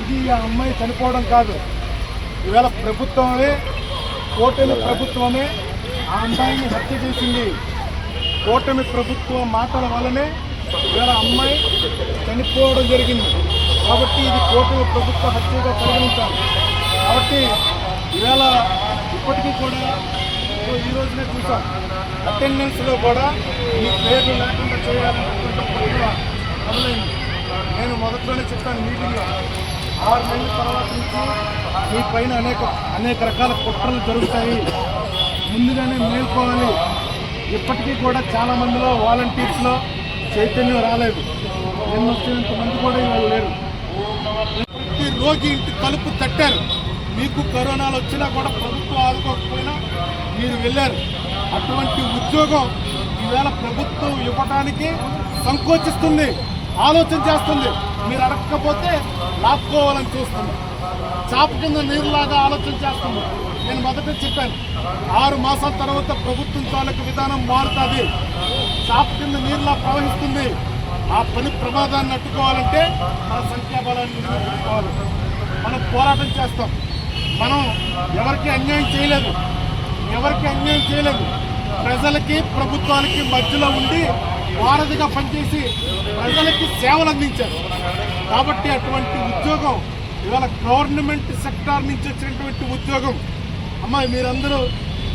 ఇది ఆ అమ్మాయి చనిపోవడం కాదు. ఈవేళ ప్రభుత్వమే కూటమి ప్రభుత్వమే ఆ అమ్మాయిని హత్య చేసింది. కూటమి ప్రభుత్వ మాటల వల్లనే ఈవేళ అమ్మాయి చనిపోవడం జరిగింది. కాబట్టి ఇది కూటమి ప్రభుత్వ హత్యగా పరిగణించాలి. కాబట్టి ఈవేళ ఇప్పటికీ కూడా ఈ రోజునే చూసాం. అటెండెన్స్లో కూడా మీ పేర్లు లేకుండా చేయాలనుకుంటున్న మొదలైంది నేను మొదట్లోనే చెప్పాను మీటింగ్లో ఆరు నెలల తర్వాత నుంచి మీ పైన అనేక అనేక రకాల కుట్రలు జరుగుతాయి. ముందుగానే మేల్కోవాలి ఇప్పటికీ కూడా చాలా మందిలో వాలంటీర్స్లో చైతన్యం రాలేదు. నేను వచ్చినంత మంది కూడా ఇవాళ లేరు. ప్రతి రోగి ఇంటి తలుపు తట్టారు. మీకు కరోనాలు వచ్చినా కూడా ప్రభుత్వం ఆదుకోకపోయినా మీరు వెళ్ళారు. అటువంటి ఉద్యోగం ఈవేళ ప్రభుత్వం ఇవ్వడానికి సంకోచిస్తుంది ఆలోచన చేస్తుంది. మీరు అడగకపోతే లాక్కోవాలని చూస్తుంది. చాప కింద నీరులాగా ఆలోచన చేస్తుంది. నేను మొదట చెప్పాను ఆరు మాసాల తర్వాత ప్రభుత్వం తాలూకు విధానం మారుతుంది. చాప కింద నీరులా ప్రవహిస్తుంది. ఆ పని ప్రమాదాన్ని అట్టుకోవాలంటే మన సంఖ్యాబలాన్ని నిలబెట్టుకోవాలి మనం పోరాటం చేస్తాం. మనం ఎవరికి అన్యాయం చేయలేదు. ఎవరికి అన్యాయం చేయలేదు. ప్రజలకి ప్రభుత్వానికి మధ్యలో ఉండి వారధిగా పనిచేసి ప్రజలకి సేవలు అందించారు. కాబట్టి అటువంటి ఉద్యోగం ఇవాళ గవర్నమెంట్ సెక్టార్ నుంచి వచ్చినటువంటి ఉద్యోగం. అమ్మాయి మీరందరూ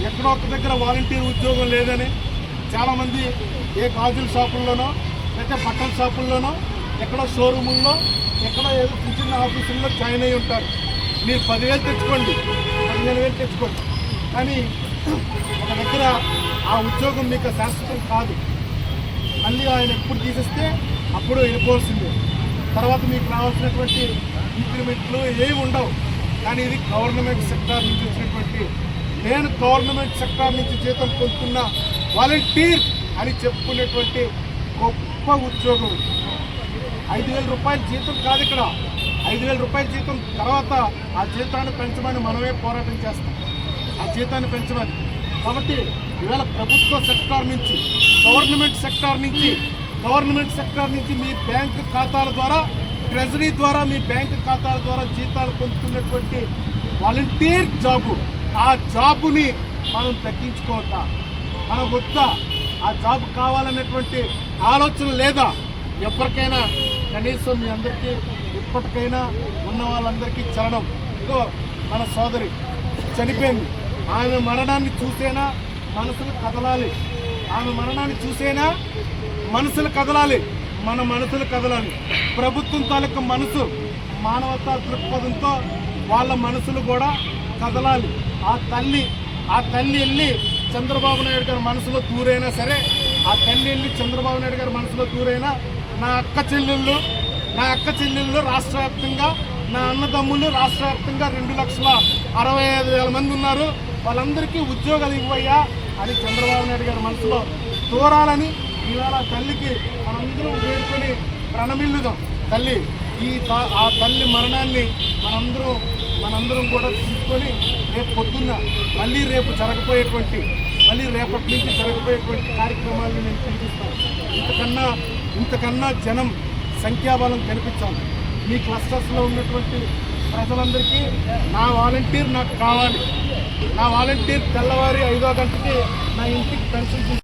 ఎక్కడో ఒక దగ్గర వాలంటీర్ ఉద్యోగం లేదని చాలామంది ఏ గాజుల షాపుల్లోనో లేకపోతే బట్టల షాపుల్లోనో ఎక్కడో షోరూముల్లో ఎక్కడో ఏదో చిన్న చిన్న ఆఫీసుల్లో జాయిన్ అయి ఉంటారు. మీరు పదివేలు తెచ్చుకోండి పదిహేను వేలు తెచ్చుకోండి. కానీ ఒక దగ్గర ఆ ఉద్యోగం మీకు శాశ్వతం కాదు. మళ్ళీ ఆయన ఎప్పుడు తీసేస్తే అప్పుడు వెళ్ళిపోవాల్సిందే. తర్వాత మీకు రావాల్సినటువంటి ఇంక్రిమెంట్లు ఏమి ఉండవు. కానీ ఇది గవర్నమెంట్ సెక్టార్ నుంచి వచ్చినటువంటి నేను గవర్నమెంట్ సెక్టార్ నుంచి జీతం పొందుతున్న వాలంటీర్ అని చెప్పుకునేటువంటి గొప్ప ఉద్యోగం. ఐదు వేల రూపాయల జీతం కాదు ఇక్కడ. ఐదు వేల రూపాయల జీతం తర్వాత ఆ జీతాన్ని పెంచమని మనమే పోరాటం చేస్తాం. ఆ జీతాన్ని పెంచమని. కాబట్టి ఇవాళ ప్రభుత్వ సెక్టార్ నుంచి గవర్నమెంట్ సెక్టార్ నుంచి గవర్నమెంట్ సెక్టార్ నుంచి మీ బ్యాంక్ ఖాతాల ద్వారా ట్రెజరీ ద్వారా మీ బ్యాంక్ ఖాతాల ద్వారా జీతాలు పొందుతున్నటువంటి వాలంటీర్ జాబు ఆ జాబుని మనం తగ్గించుకోవద్దా మన వద్దా ఆ జాబ్ కావాలనేటువంటి ఆలోచన లేదా? ఎవరికైనా కనీసం మీ అందరికీ ఇప్పటికైనా ఉన్న వాళ్ళందరికీ చరణం ఇదో మన సోదరి చనిపోయింది. ఆమె మరణాన్ని చూసేనా మనసులు కదలాలి. ఆమె మరణాన్ని చూసేనా మనసులు కదలాలి. మన మనసులు కదలాలి. ప్రభుత్వం తాలూకు మనసు మానవతా దృక్పథంతో వాళ్ళ మనసులు కూడా కదలాలి. ఆ తల్లి ఆ తల్లి వెళ్ళి చంద్రబాబు నాయుడు గారి మనసులో దూరైనా సరే ఆ తల్లి వెళ్ళి చంద్రబాబు నాయుడు గారి మనసులో దూరైనా నా అక్క చెల్లెళ్ళు నా అక్క చెల్లెళ్ళు రాష్ట్ర వ్యాప్తంగా నా అన్నదమ్ములు రాష్ట్ర వ్యాప్తంగా రెండు లక్షల అరవై ఐదు వేల మంది ఉన్నారు. వాళ్ళందరికీ ఉద్యోగాలు ఇవ్వయ్యా అని చంద్రబాబు నాయుడు గారి మనసులో దూరాలని ఇవాళ తల్లికి మనందరం వేడుకొని ప్రణమిల్లుదాం. తల్లి ఈ తా- ఆ తల్లి మరణాన్ని మనందరం మనందరం కూడా తీసుకొని రేపు పొద్దున్న మళ్ళీ రేపు జరగబోయేటువంటి మళ్ళీ రేపటి నుంచి జరగబోయేటువంటి కార్యక్రమాలను నేను పిలిపిస్తాను ఇంతకన్నా ఇంతకన్నా జనం సంఖ్యాబలం కనిపించాలి మీ క్లస్టర్స్లో ఉన్నటువంటి ప్రజలందరికీ నా వాలంటీర్ నాకు కావాలి. నా వాలంటీర్ తెల్లవారి ఐదో గంటకి నా ఇంటికి పెన్షన్